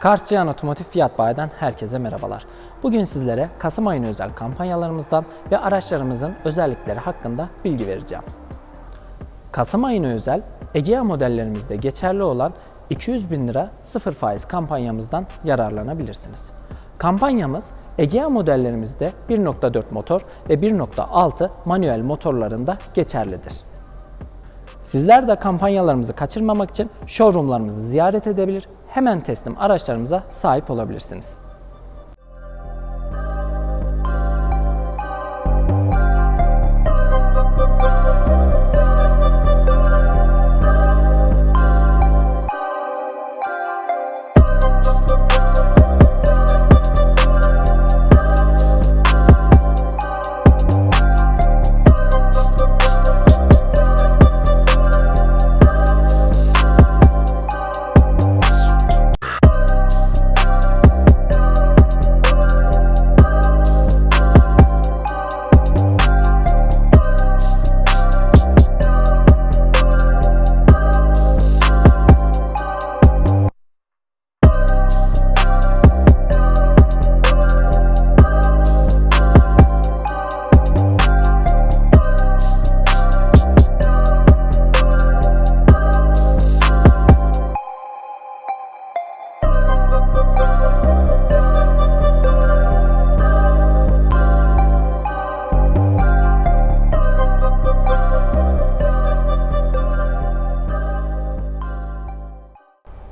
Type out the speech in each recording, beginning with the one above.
Kartçıyan Otomotiv Fiyat Bayi'den herkese merhabalar. Bugün sizlere Kasım ayına özel kampanyalarımızdan ve araçlarımızın özellikleri hakkında bilgi vereceğim. Kasım ayına özel Egea modellerimizde geçerli olan 200 bin lira sıfır faiz kampanyamızdan yararlanabilirsiniz. Kampanyamız Egea modellerimizde 1.4 motor ve 1.6 manuel motorlarında geçerlidir. Sizler de kampanyalarımızı kaçırmamak için showroomlarımızı ziyaret edebilir, hemen teslim araçlarımıza sahip olabilirsiniz.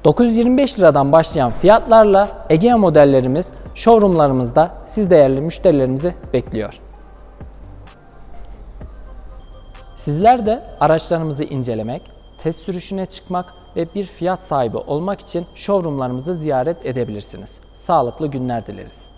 ...925 liradan başlayan fiyatlarla Egea modellerimiz showroomlarımızda siz değerli müşterilerimizi bekliyor. Sizler de araçlarımızı incelemek, test sürüşüne çıkmak ve bir fiyat sahibi olmak için showroomlarımızı ziyaret edebilirsiniz. Sağlıklı günler dileriz.